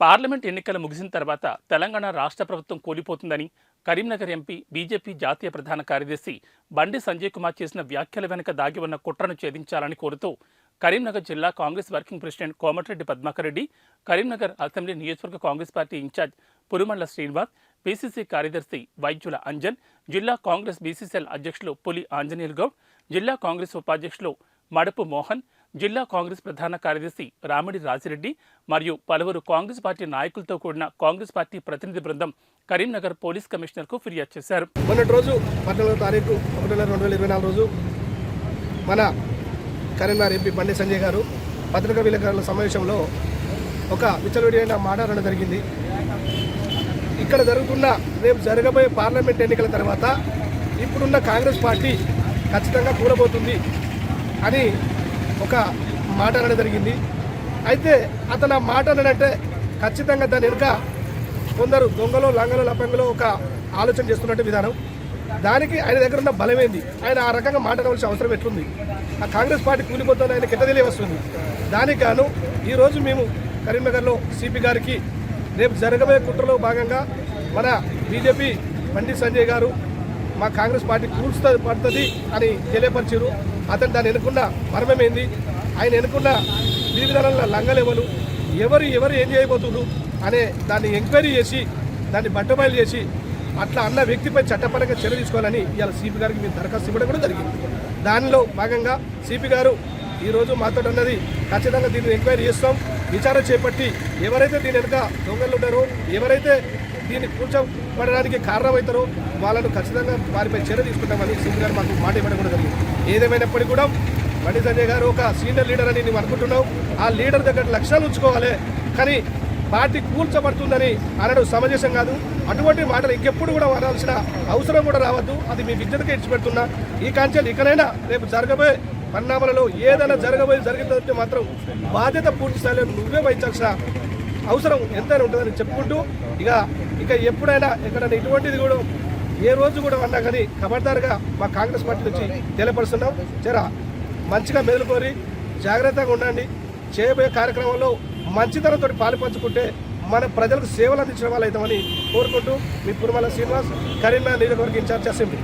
Parliament ఎన్నికలు ముగిసిన తర్వాత తెలంగాణ రాష్ట్ర ప్రభుత్వం కూలిపోతుందని కరీంనగర్ ఎంపీ బీజేపీ జాతీయ ప్రధాన కార్యదర్శి బండి సంజయ్ కుమార్ చేసిన వ్యాఖ్యల వెనుక దాగి ఉన్న కుట్రను ఛేదించాలని కోరుతూ కరీంనగర్ జిల్లా Congress working president Komatireddy Padmakar Reddy Karimnagar assembly నియోజకవర్గ Congress party incharge Purumandla Srinivas BCC కార్యదర్శి వైద్యుల అంజన్ జిల్లా కాంగ్రెస్ బీసీసీఎల్ అధ్యక్షులు పులి ఆంజనేయులు గౌడ్ జిల్లా కాంగ్రెస్ ఉపాధ్యక్షులు మడపు మోహన్ జిల్లా కాంగ్రెస్ ప్రధాన కార్యదర్శి రామిడి రాజిరెడ్డి మరియు పలువురు కాంగ్రెస్ పార్టీ నాయకులతో కూడిన కాంగ్రెస్ పార్టీ ప్రతినిధి బృందం కరీంనగర్ పోలీస్ కమిషనర్కు ఫిర్యాదు చేశారు. మొన్నటి రోజు పద్నాలుగో తారీఖు ఒకటి రెండు వేల ఇరవై నాలుగు రోజు మన కరీంనగర్ ఎంపీ బండి సంజయ్ గారు పత్రికా విలేకరుల సమావేశంలో ఒక విచ్చలవిడిమైన మాట జరిగింది. ఇక్కడ జరుగుతున్న రేపు జరగబోయే పార్లమెంట్ ఎన్నికల తర్వాత ఇప్పుడున్న కాంగ్రెస్ పార్టీ ఖచ్చితంగా కూలబోతుంది అని ఒక మాట అనడం జరిగింది. అయితే అతను ఆ మాట అనడంటే ఖచ్చితంగా దాని వెనుక కొందరు దొంగలో లంగలో లపంగలో ఒక ఆలోచన చేస్తున్నట్టు విధానం. దానికి ఆయన దగ్గర ఉన్న బలమైంది? ఆయన ఆ రకంగా మాట్లాడవలసిన అవసరం ఎట్లుంది? ఆ కాంగ్రెస్ పార్టీ కూలిపోతుంది ఆయన కింద తెలియవస్తుంది? దానికి గాను ఈరోజు మేము కరీంనగర్లో సిపి గారికి రేపు జరగబోయే కుట్రలో భాగంగా మన బీజేపీ బండి సంజయ్ గారు మా కాంగ్రెస్ పార్టీ కూల్చుతుంది పడుతుంది అని తెలియపరిచారు. అతను దాన్ని ఎన్నుకున్న మర్మమేంది? ఆయన ఎన్నుకున్న విధి విధానాల లంగలేవలు ఎవరు ఎవరు ఏం చేయబోతున్నారు? అనే దాన్ని ఎంక్వైరీ చేసి దాన్ని బట్టబయలు చేసి అట్లా అన్న వ్యక్తిపై చట్టపరంగా చర్య తీసుకోవాలని ఇవాళ సిపి గారికి మేము దరఖాస్తు ఇవ్వడం కూడా జరిగింది. దానిలో భాగంగా సిపి గారు ఈరోజు మాతో ఉన్నది. ఖచ్చితంగా దీన్ని ఎంక్వైరీ చేస్తాం. విచారణ చేపట్టి ఎవరైతే దీని వెనుక దొంగలు ఉన్నారో ఎవరైతే దీన్ని కూర్చోబడడానికి కారణమవుతారో వాళ్ళను ఖచ్చితంగా వారిపై చర్య తీసుకుంటామని సింగ్ గారు మాకు మాట ఇవ్వడం కూడా జరిగింది. ఏదేమైనప్పటికీ కూడా బండి సంజయ్ గారు ఒక సీనియర్ లీడర్ అని నేను అనుకుంటున్నాం. ఆ లీడర్ దగ్గర లక్ష్యాలు ఉంచుకోవాలి. కానీ పార్టీ కూల్చబడుతుందని అనడం సమంజసం కాదు. అటువంటి మాటలు ఇంకెప్పుడు కూడా వాడాల్సిన అవసరం కూడా రావద్దు. అది మీ విద్యతకే ఇచ్చిపెడుతున్నా. ఈ కాంచెలు ఇకనైనా రేపు జరగబోయే పరిణామాలలో ఏదైనా జరగబోయే జరిగిందంటే మాత్రం బాధ్యత పూర్తి స్థాయిలో నువ్వే వహించాల్సిన అవసరం ఎంతైనా ఉంటుందని చెప్పుకుంటూ ఇక ఇక ఎప్పుడైనా ఎక్కడైనా ఇటువంటిది కూడా ఏ రోజు కూడా అన్నా కానీ ఖబర్దారుగా మా కాంగ్రెస్ పార్టీ నుంచి తెలియపరుస్తున్నాం జరా మంచిగా మెదులుకొని జాగ్రత్తగా ఉండండి. చేయబోయే కార్యక్రమంలో మంచితనంతో పాలు పంచుకుంటే మన ప్రజలకు సేవలు అందించిన వాళ్ళు అవుతామని కోరుకుంటూ మీ పురుమల శ్రీనివాస్ కరీంనగర్ నియోజకవర్గ ఇన్ఛార్జ్ అసెంబ్లీ.